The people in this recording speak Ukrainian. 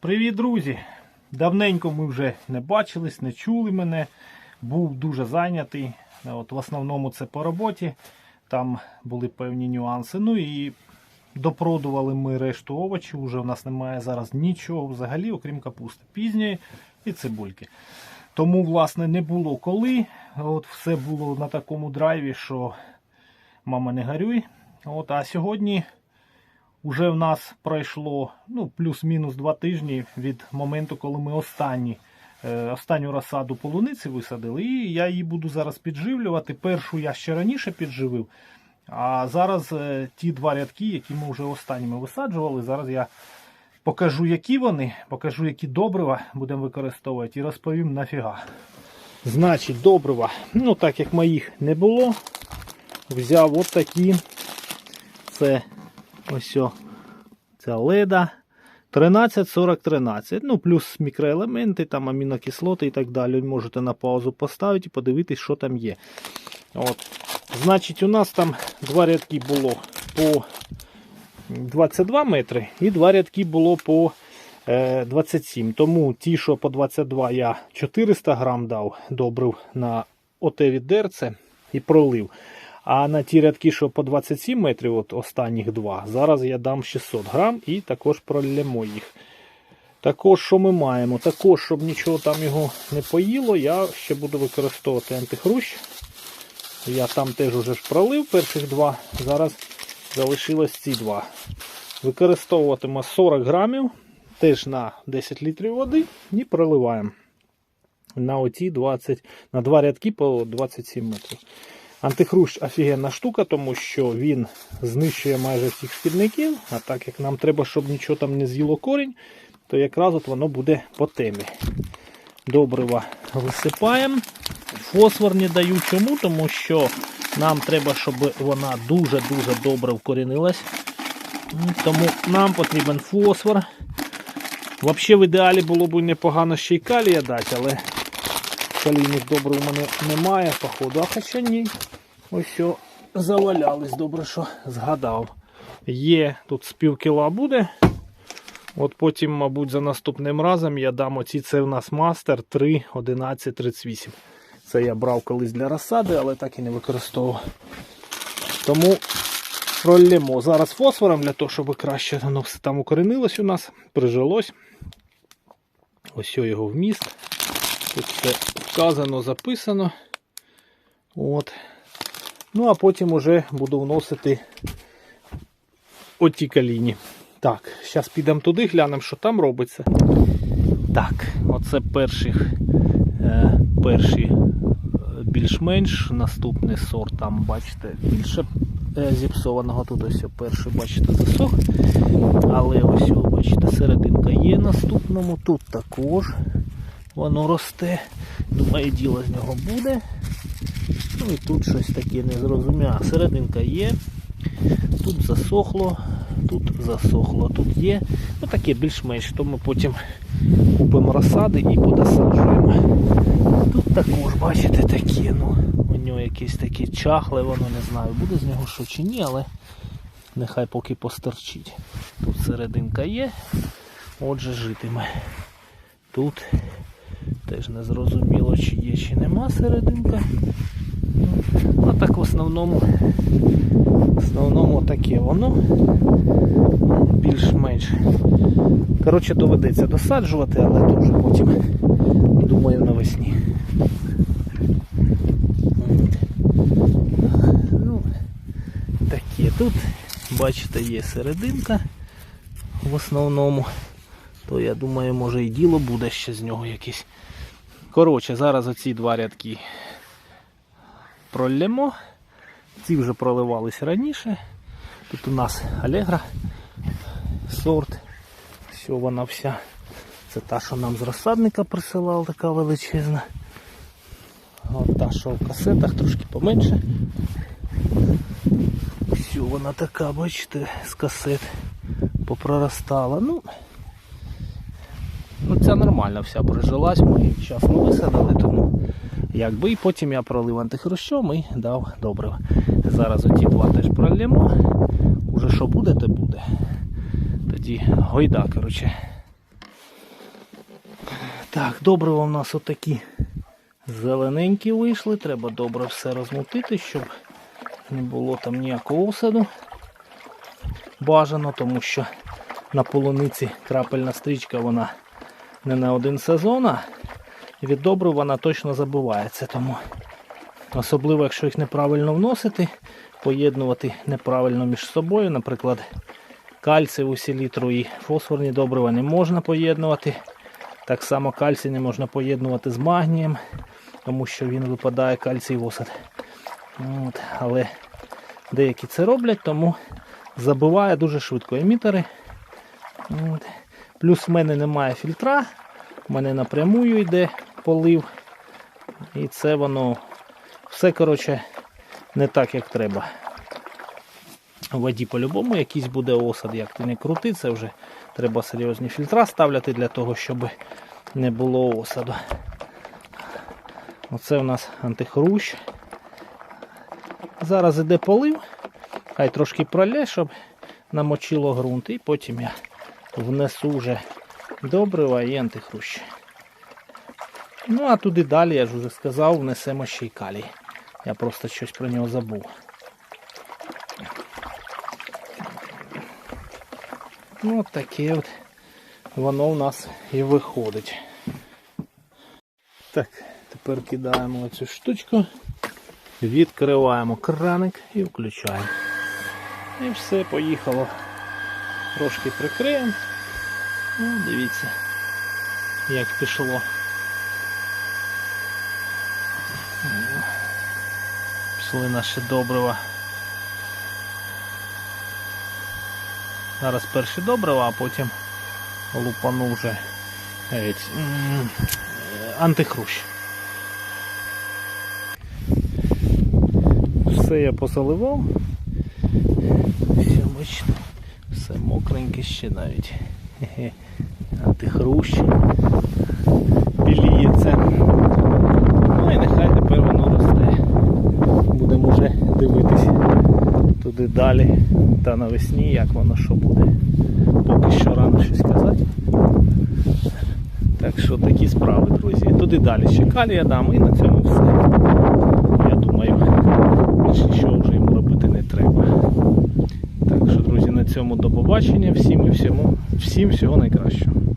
Привіт, друзі! Давненько ми вже не бачились, не чули мене. Був дуже зайнятий. От В основному це по роботі. Там були певні нюанси. Ну і допродували ми решту овочів. Уже в нас немає зараз нічого взагалі, окрім капусти пізньої і цибульки. Тому, власне, не було коли. От Все було на такому драйві, що мама не горюй. От, а сьогодні Уже в нас пройшло ну, плюс-мінус два тижні від моменту, коли ми останні, е, останню розсаду полуниці висадили. І я її буду зараз підживлювати. Першу я ще раніше підживив. А зараз е, ті два рядки, які ми вже останніми висаджували, зараз я покажу, які вони, покажу, які добрива будемо використовувати, і розповім нафіга. Значить, добрива, ну так як моїх не було, взяв от такі. Це Ось о, ця леда. 13-40-13. Ну, плюс мікроелементи, там амінокислоти і так далі. Можете на паузу поставити і подивитись, що там є. От. Значить, у нас там два рядки було по 22 метри, і два рядки було по е, 27. Тому ті, що по 22 я 400 грам дав, добрив на оте відерце і пролив. А на ті рядки, що по 27 метрів, от останніх два, зараз я дам 600 грам і також пролємо їх. Також, що ми маємо? Також, щоб нічого там його не поїло, я ще буду використовувати антихрущ. Я там теж уже ж пролив перших два. Зараз залишилось ці два. Використовуватиму 40 грамів, теж на 10 літрів води і проливаємо на оті 20, на два рядки по 27 метрів. Антихрущ офігенна штука, тому що він знищує майже всіх шкідників. А так як нам треба, щоб нічого там не з'їло корінь, то якраз от воно буде по темі. Добрива висипаємо. Фосфор не даю чому, тому що нам треба, щоб вона дуже-дуже добре вкорінилась. Тому нам потрібен фосфор. Взагалі, в ідеалі було б непогано ще й калія дати, але калійних добрив у мене немає, походу. А хоча ні. Ось що завалялись, добре, що згадав. Є, тут з пів кіла буде. От потім, мабуть, за наступним разом я дам оці, це в нас мастер 3, 11, 38. Це я брав колись для розсади, але так і не використовував. Тому пролємо зараз фосфором для того, щоб краще воно все там укоренилось у нас, прижилось. Ось його вміст. Тут все вказано, записано. От. Ну, а потім уже буду вносити оті каліні. Так, зараз підемо туди, глянемо, що там робиться. Так, оце перших, е, перші е, більш-менш. Наступний сорт, там, бачите, більше е, зіпсованого. Тут ось перший, бачите, засох. Але ось, бачите, серединка є наступному. Тут також воно росте. Думаю, діло з нього буде. І тут щось таке незрозуміле. Серединка є. Тут засохло, тут засохло, тут є. Ну таке більш-менш, то ми потім купимо розсади і подосаджуємо. Тут також, бачите, таке, ну, у нього якесь таке чахле, воно не знаю, буде з нього що чи ні, але нехай поки постерчить. Тут серединка є, отже житиме. Тут теж не зрозуміло, чи є, чи нема серединка. Ну, основному в основному таке воно більш-менш. Коротше, доведеться досаджувати, але то вже потім думаю навесні. Ну, таке тут, бачите, є серединка в основному. То я думаю, може і діло буде ще з нього якесь. Коротше, зараз оці два рядки пролємо. Ці вже проливались раніше. Тут у нас Алегра сорт. Все вона вся. Це та, що нам з розсадника присилала, така величезна. От та, що в касетах трошки поменше. Все, вона така, бачите, з касет попроростала. Ну, ну ця нормально вся прижилась, ми її вчасно висадили, тому якби і потім я пролив антихрущом і дав добрива. Зараз оті два теж пролємо. Уже що буде, то буде. Тоді гойда, коротше. Так, добриво в нас отакі зелененькі вийшли. Треба добре все розмутити, щоб не було там ніякого осаду. Бажано, тому що на полуниці крапельна стрічка вона не на один сезон, а від добрив вона точно забувається. Тому особливо, якщо їх неправильно вносити, поєднувати неправильно між собою, наприклад, кальцеву селітру і фосфорні добрива не можна поєднувати. Так само кальцій не можна поєднувати з магнієм, тому що він випадає кальцій в осад. От, але деякі це роблять, тому забиває дуже швидко емітери. От. Плюс в мене немає фільтра, в мене напрямую йде полив. І це воно все коротше не так, як треба. У воді по-любому якийсь буде осад, як ти не крути, це вже треба серйозні фільтра ставляти для того, щоб не було осаду. Оце у нас антихрущ. Зараз іде полив, хай трошки пролє, щоб намочило ґрунт, і потім я внесу вже добрива і антихрущ. Ну, а туди далі, я ж вже сказав, внесемо ще й калій. Я просто щось про нього забув. Ну, от таке от воно в нас і виходить. Так, тепер кидаємо оцю штучку, відкриваємо краник і включаємо. І все, поїхало. Трошки прикриємо. Ну, дивіться, як пішло. Пішли наші добрива. Зараз перші добрива, а потім лупану вже антихрущ. Все я позаливав. Все, бачите, все мокреньке ще навіть. Хе-хе. Антихрущ. Біліється. Ну і нехай тепер воно росте. Будемо вже дивитися далі та навесні, як воно що буде. Поки що рано щось казати. Так що такі справи, друзі. Туди далі ще калія дам і на цьому все. Я думаю, більше нічого вже йому робити не треба. Так що, друзі, на цьому до побачення. Всім і всьому, всім всього найкращого.